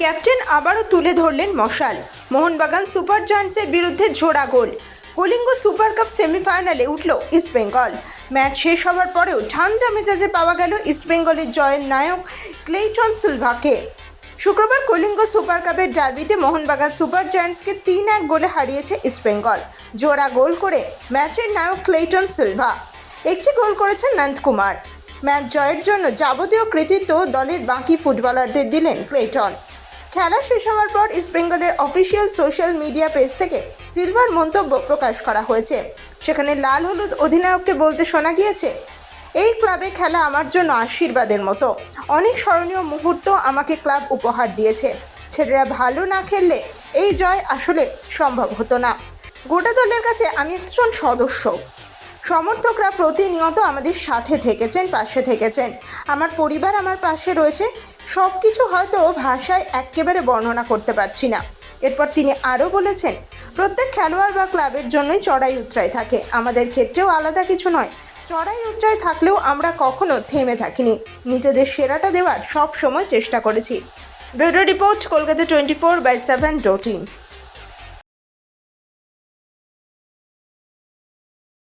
Captain আবারও তুলে ধরলেন মশাল। মোহনবাগান সুপার জায়ান্টসের বিরুদ্ধে ঝোড়া গোল। কলিঙ্গ সুপার কাপ সেমিফাইনালে উঠল ইস্টবেঙ্গল ম্যাচ শেষ হওয়ার পরেও ঠান্ডা মেজাজে পাওয়া গেল ইস্টবেঙ্গলের জয়ের নায়ক ক্লেইটন সিলভাকে। শুক্রবার কলিঙ্গ সুপার কাপের ডার্বিতে মোহনবাগান সুপার জায়ান্টসকে তিন এক গোলে হারিয়েছে ইস্টবেঙ্গল জোড়া গোল করে ম্যাচের নায়ক ক্লেইটন সিলভা। একটি গোল করেছেন নন্দকুমার ম্যাচ জয়ের জন্য যাবতীয় কৃতিত্ব দলের বাকি ফুটবলারদের দিলেন ক্লেটন খেলা শেষ হওয়ার পর ইস্টবেঙ্গলের অফিসিয়াল সোশ্যাল মিডিয়া পেজ থেকে সিলভার মন্তব্য প্রকাশ করা হয়েছে। সেখানে লাল হলুদ অধিনায়ককে বলতে শোনা গিয়েছে, এই ক্লাবে খেলা আমার জন্য আশীর্বাদের মতো। অনেক স্মরণীয় মুহূর্ত আমাকে ক্লাব উপহার দিয়েছে। ছেলেরা ভালো না খেললে এই জয় আসলে সম্ভব হতো না। গোটা দলের কাছে আমি একজন সদস্য। সমর্থকরা প্রতিনিয়ত আমাদের সাথে থেকেছেন, পাশে থেকেছেন। আমার পরিবার আমার পাশে রয়েছে। সব কিছু হয়তো ভাষায় একেবারে বর্ণনা করতে পারছি না। এরপর তিনি আরও বলেছেন, প্রত্যেক খেলোয়াড় বা ক্লাবের জন্যই চড়াই উতরাই থাকে। আমাদের ক্ষেত্রেও আলাদা কিছু নয়। চড়াই উচ্চায় থাকলেও আমরা কখনো থেমে থাকিনি। নিজেদের সেরাটা দেওয়ার সব সময় চেষ্টা করেছি। Bureau report, Kolkata twenty four by seven dot